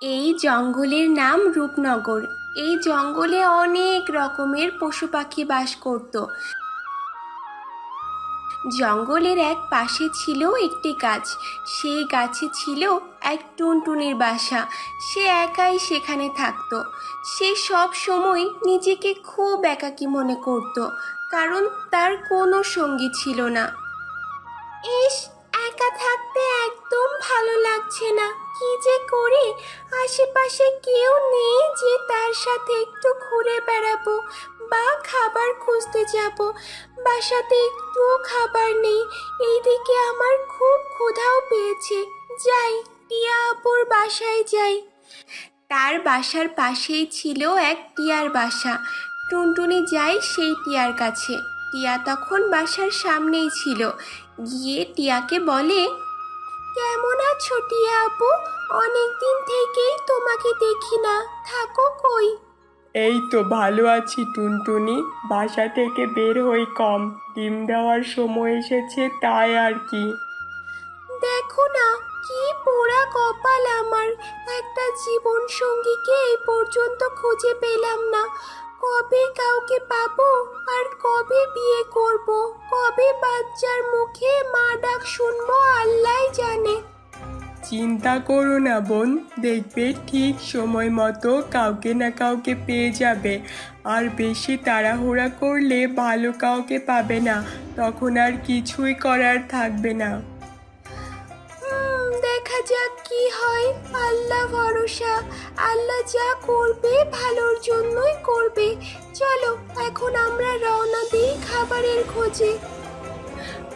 এই জঙ্গলের নাম রূপনগর। এই জঙ্গলে অনেক রকমের পশু পাখি বাস করত। জঙ্গলের এক পাশে ছিল একটি গাছ। সেই গাছে ছিল এক টুনটুনির বাসা। সে একাই সেখানে থাকতো। সে সব সময় নিজেকে খুব একাকী মনে করত, কারণ তার কোনো সঙ্গী ছিল না। ইস, একা থাকতে একদম ভালো লাগছে না। কি যে করি? আশেপাশে কেউ নেই যে তার সাথে একটু ঘুরে বেড়াবো বা খাবার খুঁজতে যাব। বাসাতে একটুও খাবার নেই। এইদিকে আমার খুব ক্ষুধাও পেয়েছে। যাই, টিয়া আপুর বাসায় যাই। তার বাসার পাশেই ছিল এক টিয়ার বাসা। টুনটুনি যায় সেই টিয়ার কাছে। টিয়া তখন বাসার সামনেই ছিল। গিয়ে টিয়াকে বলে কেমন আছো টিয়া আপু? অনেকদিন থেকেই তোমাকে দেখি না। থাকো কই? এই তো ভালো আছি টুনটুনি। বাসা থেকে বের হই কম। ডিম দেওয়ার সময় এসেছে তাই আর কি। দেখো না কি পোড়া কপাল আমার। একটা জীবন সঙ্গীকে এই পর্যন্ত খুঁজে পেলাম না। কবে কাউকে পাবো আর কবে বিয়ে করব? কবে বাচ্চার মুখে মা ডাক শুনব আল্লাহ জানে। চিন্তা করো না বোন, দেখবে ঠিক সময় মতো কাউকে না কাউকে পেয়ে যাবে। আর বেশি তাড়াহুড়া করলে ভালো কাউকে পাবে না, তখন আর কিছুই করার থাকবে না। যাক কি হয়, আল্লাহ ভরসা। আল্লাহ যা করবে, ভালোর জন্যই করবে। চলো, এখন আমরা রওনা দিই খাবারের খোঁজে।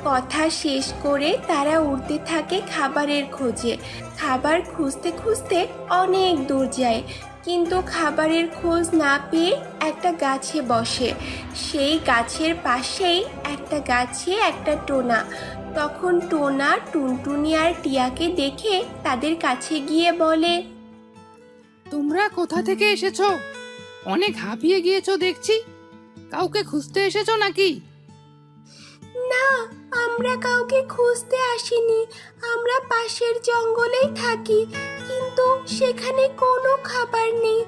কথা শেষ করে তারা উঠতে থাকে খাবারের খোঁজে। খাবার খুঁজতে খুঁজতে অনেক দূর যায়। কিন্তু খাবারের খোঁজ না পেয়ে একটা গাছে বসে। সেই গাছের পাশেই একটা গাছে একটা টোনা। তখন টোনা টুনটুনি আর টিয়াকে দেখে তাদের কাছে গিয়ে বলে তোমরা কোথা থেকে এসেছ? অনেক হাঁপিয়ে গিয়েছো দেখছি। কাউকে খুঁজতে এসেছ নাকি? না আমরা কাউকে খুঁজতে আসিনি। আমরা পাশের জঙ্গলেই থাকি। কিন্তু সেখানে কোনো খাবার নেই।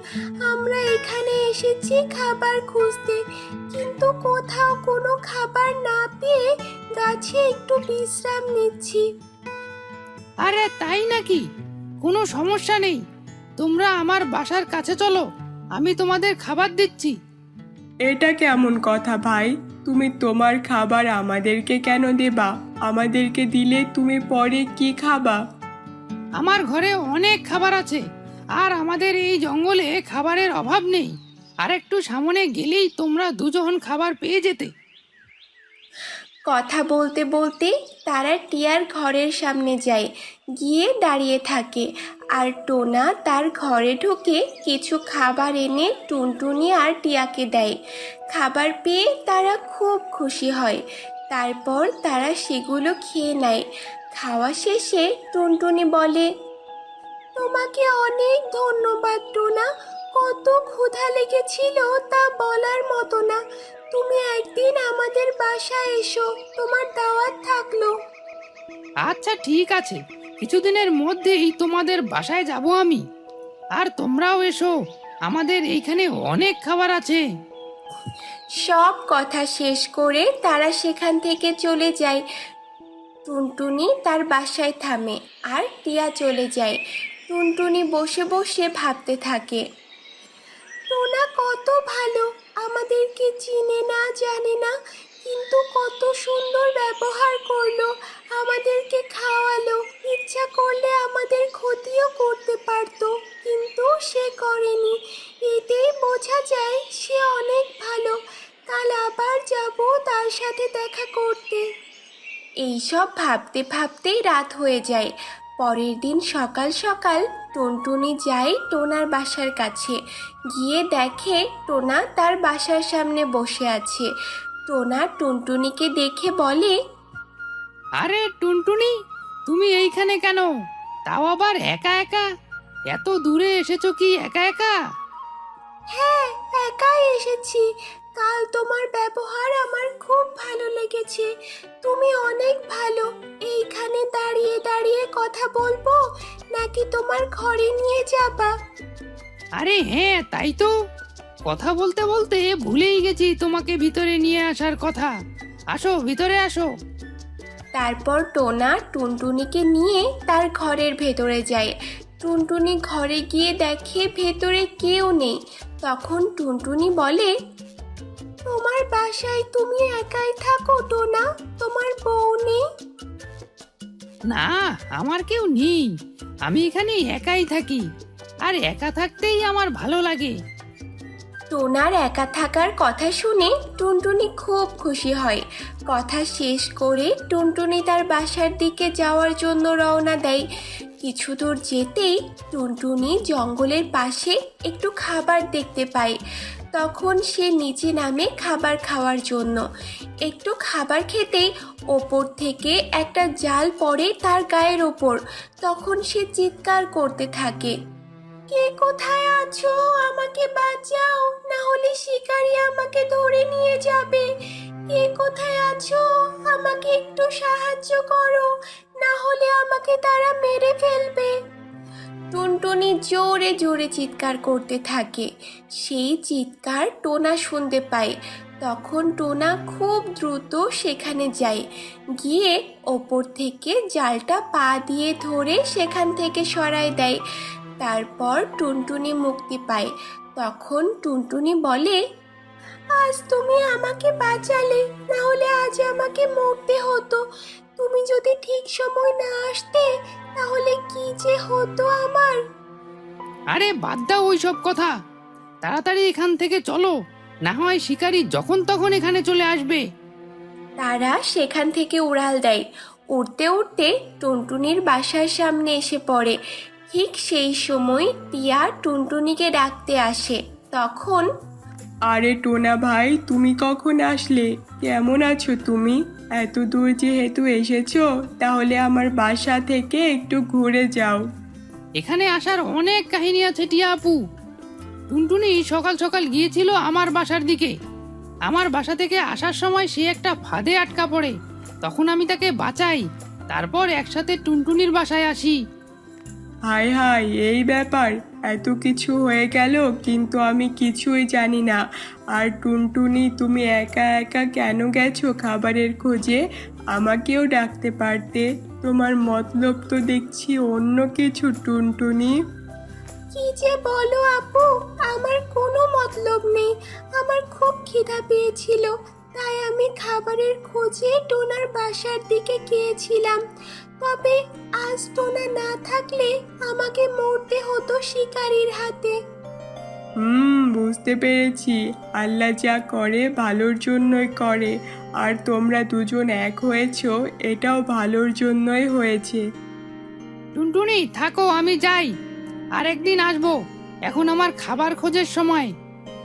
আমরা এখানে এসেছি খাবার খুঁজতে। কিন্তু কোথাও কোনো খাবার না পেয়ে গাছে একটু বিশ্রাম নিচ্ছি। আরে তাই নাকি? কোনো সমস্যা নেই। তোমরা আমার বাসার কাছে চলো আমি তোমাদের খাবার দিচ্ছি। এটা কেমন কথা ভাই? তুমি তোমার খাবার আমাদেরকে কেন দেবা? আমাদেরকে দিলে তুমি পরে কি খাবা? আমার ঘরে অনেক খাবার আছে, আর আমাদের এই জঙ্গলে খাবারের অভাব নেই। আর একটু সামনে গেলেই তোমরা দুজন খাবার পেয়ে যেতে। কথা বলতে বলতে তারা টিয়ার ঘরের সামনে যায়, গিয়ে দাঁড়িয়ে থাকে, আর টোনা তার ঘরে ঢুকে কিছু খাবার এনে টুনটুনি আর টিয়াকে দেয়। খাবার পেয়ে তারা খুব খুশি হয় তারপর তারা সেগুলো খেয়ে নেয়। খাওয়া শেষে টুনটুনি বলে, তোমাকে অনেক ধন্যবাদ, টোনা। কত ক্ষুধা লেগেছিল তা বলার মতো না। তুমি একদিন আমাদের বাসায় এসো, তোমার দাওয়াত থাকল। আচ্ছা ঠিক আছে। কিছুদিনের মধ্যেই তোমাদের বাসায় যাব আমি। আর তোমরাও এসো, আমাদের এইখানে অনেক খাবার আছে। সব কথা শেষ করে তারা সেখান থেকে চলে যায়। টুনটুনি তার বাসায় থামে আর টিয়া চলে যায়। টুনটুনি বসে বসে ভাবতে থাকে, টোনা কত ভালো, আমাদেরকে চিনে না, জানে না, কিন্তু কত সুন্দর ব্যবহার করল, আমাদেরকে খাওয়ালো, ইচ্ছা করলে আমাদের ক্ষতিও করতে পারতো, কিন্তু সে করেনি। এতেই বোঝা যায় সে অনেক ভালো কাল আবার যাব তার সাথে দেখা করতে। এইসব ভাবতে ভাবতেই রাত হয়ে যায়। পরের দিন সকাল সকাল টুনটুনি যায় টোনার বাসার কাছে। গিয়ে দেখে টোনা তার বাসার সামনে বসে আছে। টোনা টুনটুনিকে দেখে বলে আরে টুনটুনি তুমি এইখানে কেন? তাও আবার একা একা? এত দূরে এসেছ কি একা একা? হ্যাঁ একাই এসেছি। কাল তোমার ব্যবহার আমার খুব ভালো লেগেছে। তুমি অনেক ভালো। এইখানে দাঁড়িয়ে দাঁড়িয়ে কথা বলব? নাকি তোমার ঘরে নিয়ে যাবা? আরে হ্যাঁ তাই তো। কথা বলতে বলতে ভুলেই গেছি তোমাকে ভিতরে নিয়ে আসার কথা। আসো ভিতরে আসো। তারপর টোনা টুনটুনিকে নিয়ে তার ঘরের ভেতরে যায়। টুনটুনি ঘরে গিয়ে দেখে ভেতরে কেউ নেই। তখন টুনটুনি বলে তোমার বাসায় তুমি একাই থাকো টোনা তোমার বউ নেই? না আমার কেউ নেই। আমি এখানে একাই থাকি। আর একা থাকতেই আমার ভালো লাগে। টোনার একা থাকার কথা শুনে টুনটুনি খুব খুশি হয়। কথা শেষ করে টুনটুনি তার বাসার দিকে যাওয়ার জন্য রওনা দেয়। কিছু দূর যেতেই টুনটুনি জঙ্গলের পাশে একটু খাবার দেখতে পায়। তখন সে নিচে নামে খাবার খাওয়ার জন্য। একটু খাবার খেতেই ওপর থেকে একটা জাল পড়ে তার গায়ের ওপর। তখন সে চিৎকার করতে থাকে। কে কোথায় আছো? আমাকে বাঁচাও। না হলে শিকারী আমাকে ধরে নিয়ে যাবে। কে কোথায় আছো? আমাকে একটু সাহায্য করো। না হলে আমাকে তারা মেরে ফেলবে। টুনটুনি জোরে জোরে চিৎকার করতে থাকে। সেই চিৎকার টোনা শুনতে পায়। তখন টোনা খুব দ্রুত সেখানে যায়। গিয়ে ওপর থেকে জালটা পা দিয়ে ধরে সেখান থেকে সরাই দেয়। তারপর টুনটুনি মুক্তি পায়। তখন টুনটুনি বলে, আজ তুমি আমাকে বাঁচালে না হলে আজ আমাকে মরতে হতো। তুমি যদি ঠিক সময় না আসতে তাহলে কি যে হতো আমার? আরে বাদ দাও ওই সব কথা। তাড়াতাড়ি এখান থেকে চলো। না হয় শিকারী যখন তখন এখানে চলে আসবে। তারা সেখান থেকে উড়াল দেয়। উড়তে উড়তে টুনটুনির বাসার সামনে এসে পড়ে। ঠিক সেই সময় টিয়া টুনটুনিকে ডাকতে আসে। তখন আরে টোনা ভাই তুমি কখন আসলে? কেমন আছো তুমি? এত দূর যেহেতু এসেছ তাহলে আমার বাসা থেকে একটু ঘুরে যাও। এখানে আসার অনেক কাহিনী আছে টিয়া আপু। টুনটুনি সকাল সকাল গিয়েছিল আমার বাসার দিকে। আমার বাসা থেকে আসার সময় সে একটা ফাঁদে আটকা পড়ে। তখন আমি তাকে বাঁচাই তারপর একসাথে টুনটুনির বাসায় আসি। হাই হাই এই ব্যাপার। এত কিছু হয়ে গেল, কিন্তু আমি কিছুই জানি না। আর টুনটুনি, তুমি একা একা কেন গেছো খাবারের খোঁজে? আমাকেও ডাকতে পারতে। তোমার মতলব তো দেখছি অন্য কিছু, টুনটুনি। কি যে বলো আপু, আমার কোনো মতলব নেই। আমার খুব খিদা পেয়েছিল, তাই আমি খাবারের খোঁজে টোনার বাসার দিকে গিয়েছিলাম। তবে আজ টোনা না থাকলে আমাকে মরতে হতো শিকারীর হাতে। হুম বুঝতে পেরেছি। আল্লাহ যা করে ভালোর জন্যই করে। আর তোমরা দুজন এক হয়েছো এটাও ভালোর জন্যই হয়েছে। টুনটুনি থাকো আমি যাই। আর একদিন আসব। এখন আমার খাবার খোঁজের সময়।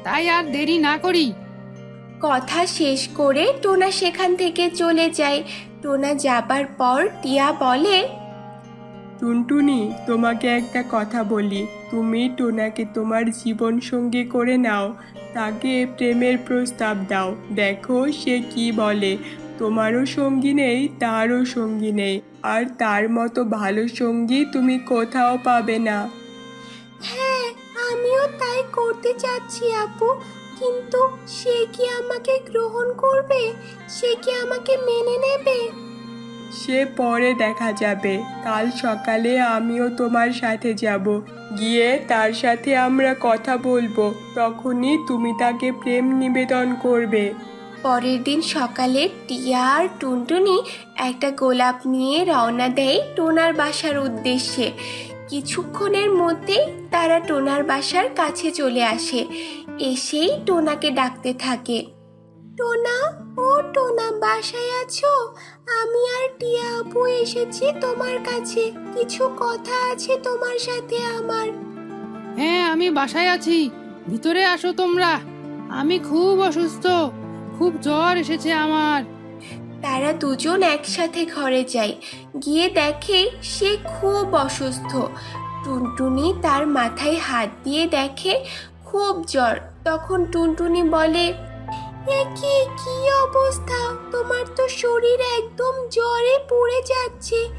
তাই আর দেরি না করি। কথা শেষ করে টোনা সেখান থেকে চলে যায়। টোনা যাবার পর টিয়া বলে টুনটুনি তোমাকে একটা কথা বলি। তুমি টোনাকে তোমার জীবন সঙ্গী করে নাও। তাকে প্রেমের প্রস্তাব দাও। দেখো সে কি বলে। তোমারও সঙ্গী নেই তারও সঙ্গী নেই। আর তার মতো ভালো সঙ্গী তুমি কোথাও পাবে না। হ্যাঁ আমিও তাই করতে চাচ্ছি আপু। কিন্তু সে কি আমাকে গ্রহণ করবে? সে কি আমাকে মেনে নেবে? সে পরে দেখা যাবে। কাল সকালে আমিও তোমার সাথে যাব। গিয়ে তার সাথে আমরা কথা বলব। তখনই তুমি তাকে প্রেম নিবেদন করবে। পরের দিন সকালে টিয়া আর টুনটুনি একটা গোলাপ নিয়ে রওনা দেয় টোনার বাসার উদ্দেশ্যে। কিছুক্ষণের মধ্যেই তারা টোনার বাসার কাছে চলে আসে। এসেই টোনাকে ডাকতে থাকে। টোনা ও টোনা বাসায় আছো? আমি আর টিয়া আপু এসেছি তোমার কাছে। কিছু কথা আছে তোমার সাথে আমার? হ্যাঁ আমি বাসায় আছি। ভিতরে আসো তোমরা। আমি খুব অসুস্থ। খুব জ্বর এসেছে আমার। তারা দুজন একসাথে ঘরে যায়। গিয়ে দেখে সে খুব অসুস্থ। টুনটুনি তার মাথায় হাত দিয়ে দেখে খুব জ্বর। তখন টুনটুনি বলে এ কি কি অবস্থা? তোমার তো শরীর একদম জ্বরে পড়ে যাচ্ছে।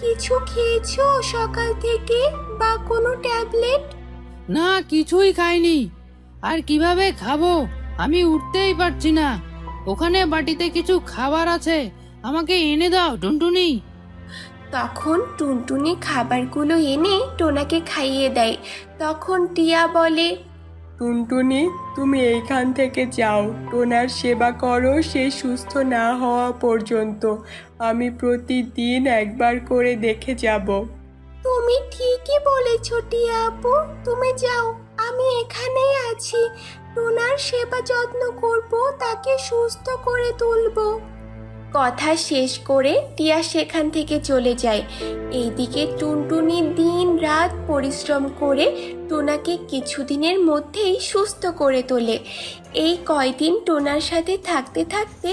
কিছু খেয়েছো সকাল থেকে বা কোনো ট্যাবলেট? না কিছুই খাইনি। আর কীভাবে খাব? আমি উঠতেই পারছি না। ওখানে বাটিতে কিছু খাবার আছে। আমাকে এনে দাও টুনটুনি। তখন টুনটুনি খাবারগুলো এনে টোনাকে খাইয়ে দেয়। তখন টিয়া বলে টুনটুনি, তুমি এইখান থেকে যাও। টোনার সেবা করো, সে সুস্থ না হওয়া পর্যন্ত। আমি প্রতিদিন একবার করে দেখে যাব। তুমি ঠিকই বলেছ, টিয়া আপু। তুমি যাও, আমি এখানেই আছি। টোনার সেবা যত্ন করব, তাকে সুস্থ করে তুলবো। কথা শেষ করে টিয়া সেখান থেকে চলে যায়। এইদিকে টুনটুনি দিন রাত পরিশ্রম করে টোনাকে কিছুদিনের মধ্যেই সুস্থ করে তোলে। এই কয়দিন টোনার সাথে থাকতে থাকতে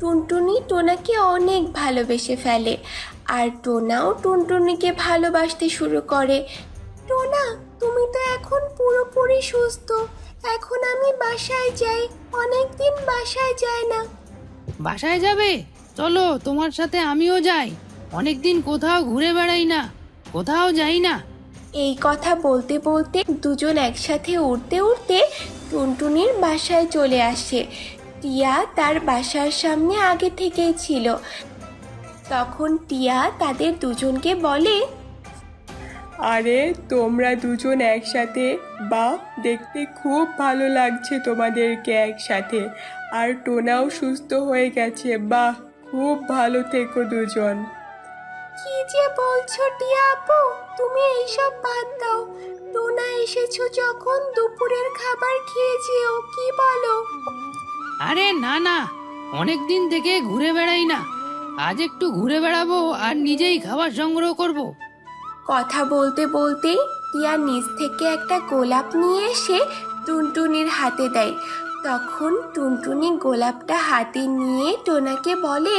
টুনটুনি টোনাকে অনেক ভালোবেসে ফেলে। আর টোনাও টুনটুনিকে ভালোবাসতে শুরু করে। টোনা, তুমি তো এখন পুরোপুরি সুস্থ। এখন আমি বাসায় যাই। অনেক দিন বাসায় যায় না। বাসায় যাবে? চলো তোমার সাথে আমিও যাই। অনেকদিন কোথাও ঘুরে বেড়াই না কোথাও যাই না। এই কথা বলতে বলতে দুজন একসাথে উঠতে উঠতে টুনটুনির বাসায় চলে আসে। টিয়া তার বাসার সামনে আগে থেকেই ছিল। তখন টিয়া তাদের দুজনকে বলে আরে তোমরা দুজন একসাথে? বা দেখতে খুব ভালো লাগছে তোমাদেরকে একসাথে। আর টোনাও সুস্থ হয়ে গেছে বাহ। খুব ভালো থেকো দুজন। কি যে বলছো টিয়া আপু তুমি এইসব বাদ দাও। টোনা এসেছ যখন দুপুরের খাবার খেয়ে যেও কি বলো? আরে না না অনেক দিন থেকে ঘুরে বেড়াই না। আজ একটু ঘুরে বেড়াবো আর নিজেই খাবার সংগ্রহ করব। কথা বলতে বলতেই টিয়া নিচ থেকে একটা গোলাপ নিয়ে এসে টুনটুনির হাতে দেয়। তখন টুনটুনি গোলাপটা হাতে নিয়ে টোনাকে বলে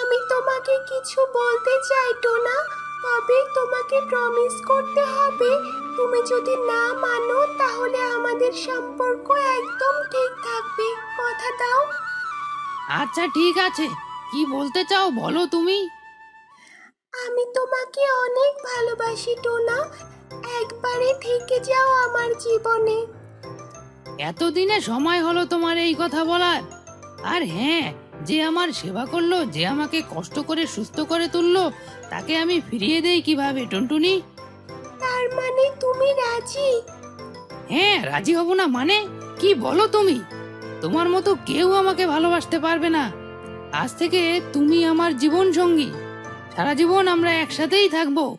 আমি তোমাকে কিছু বলতে চাই টোনা। তবে তোমাকে প্রমিস করতে হবে তুমি যদি না মানো তাহলে আমাদের সম্পর্ক একদম ঠিক থাকবে। কথা দাও। আচ্ছা ঠিক আছে। কি বলতে চাও বলো তুমি। আমি তোমাকে অনেক ভালোবাসি টোনা। একবারে থেকে যাও আমার জীবনে। এতদিনে সময় হলো তোমার এই কথা বলার। আর হ্যাঁ যে আমার সেবা করল যে আমাকে কষ্ট করে সুস্থ করে তুললো তাকে আমি ফিরিয়ে দেই কীভাবে টুনটুনি? তার মানে তুমি রাজি? হ্যাঁ রাজি হব না মানে? কি বলো তুমি? তোমার মতো কেউ আমাকে ভালোবাসতে পারবে না। আজ থেকে তুমি আমার জীবন সঙ্গী সারা জীবন আমরা একসাথেই থাকব।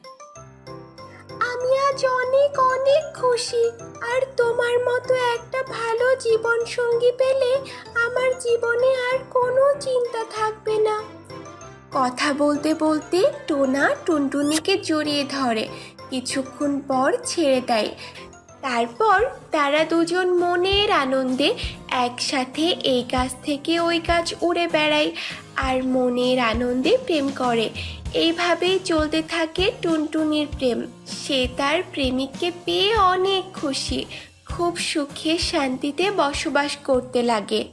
অনেক অনেক খুশি। আর তোমার মতো একটা ভালো জীবন সঙ্গী পেলে আমার জীবনে আর কোনো চিন্তা থাকবে না। কথা বলতে বলতে টোনা টুনটুনিকে জড়িয়ে ধরে। কিছুক্ষণ পর ছেড়ে দেয়। তারপর তারা দুজন মনের আনন্দে একসাথে এই গাছ থেকে ওই গাছ উড়ে বেড়ায়। আর মনের আনন্দে প্রেম করে। এইভাবেই চলতে থাকে টুনটুনির প্রেম। সে তার প্রেমিককে পেয়ে অনেক খুশি, খুব সুখে শান্তিতে বসবাস করতে লাগে।